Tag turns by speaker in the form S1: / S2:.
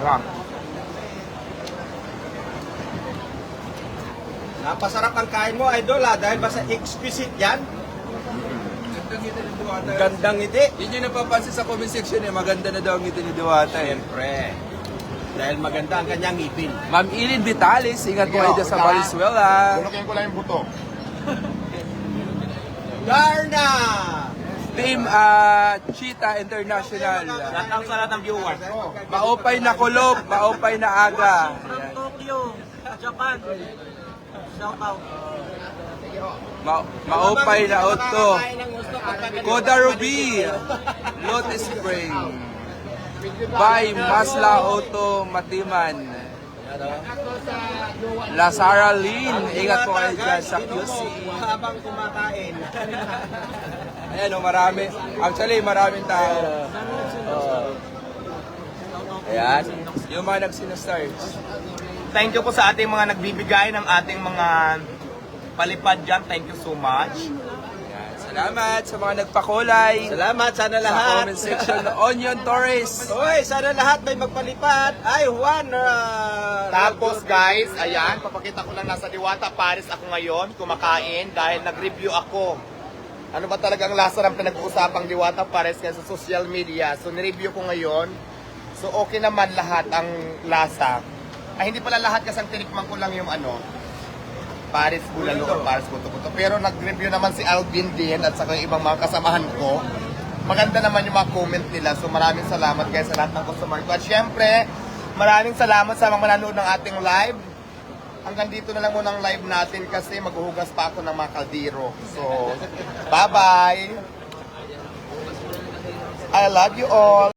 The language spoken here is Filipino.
S1: Alam.
S2: Napasarap ang kain mo, idol ha, dahil basta exquisite yan.
S3: Gandang ngiti.
S2: Gandang.
S3: Yun yung napapansin sa comment section eh. Maganda na daw ang ngiti ni Diwata eh.
S2: Siyempre. Dahil maganda ang kanyang ngipin.
S3: Ma'am Ilin Vitalis, ingat po kayo dyan sa. Valenzuela.
S1: Bunukin ko lang yung buto.
S2: Darna!
S3: Team ah, Cheetah International.
S2: Latang sa lahat ng viewers.
S3: Maupay na kulob, maupay na aga. Ayan.
S4: Tokyo, Japan. Shout out.
S3: Ma maupay na otto. Koda Ruby, Lotus Spring. By Masla Auto Matiman. Lazara Lin, ingat po kayo dyan sa QC.
S2: Habang kumakain.
S3: Ayan o, marami. Actually, maraming tao. Ayan. Yung mga nagsinastars.
S2: Thank you po sa ating mga nagbibigay ng ating mga palipad dyan. Thank you so much.
S3: Ayan. Salamat sa mga nagpakulay.
S2: Salamat, sana
S3: Sa
S2: lahat.
S3: comment section, Onion Torres.
S2: Hoy, sana lahat may magpalipad. Ay, Juan. uh,
S1: Tapos guys, ayan, papakita ko lang nasa Diwata Paris ako ngayon, kumakain dahil nag-review ako. Ano ba talagang lasa ng pinag-uusapang Diwata Paris kaya sa social media. So nireview ko ngayon. So okay naman lahat ang lasa. Ay hindi pala lahat kasi ang tinikman ko lang yung ano, Paris Bulalo o Paris Buto-Buto. Pero nag-review naman si Alvin din at saka yung ibang mga kasamahan ko. Maganda naman yung mga comment nila. So maraming salamat guys sa lahat ng customer ko. At syempre, maraming salamat sa mga manonood ng ating live. Hanggang dito na lang muna ang live natin kasi maghuhugas pa ako ng mga kaldero. So, bye-bye! I love you all!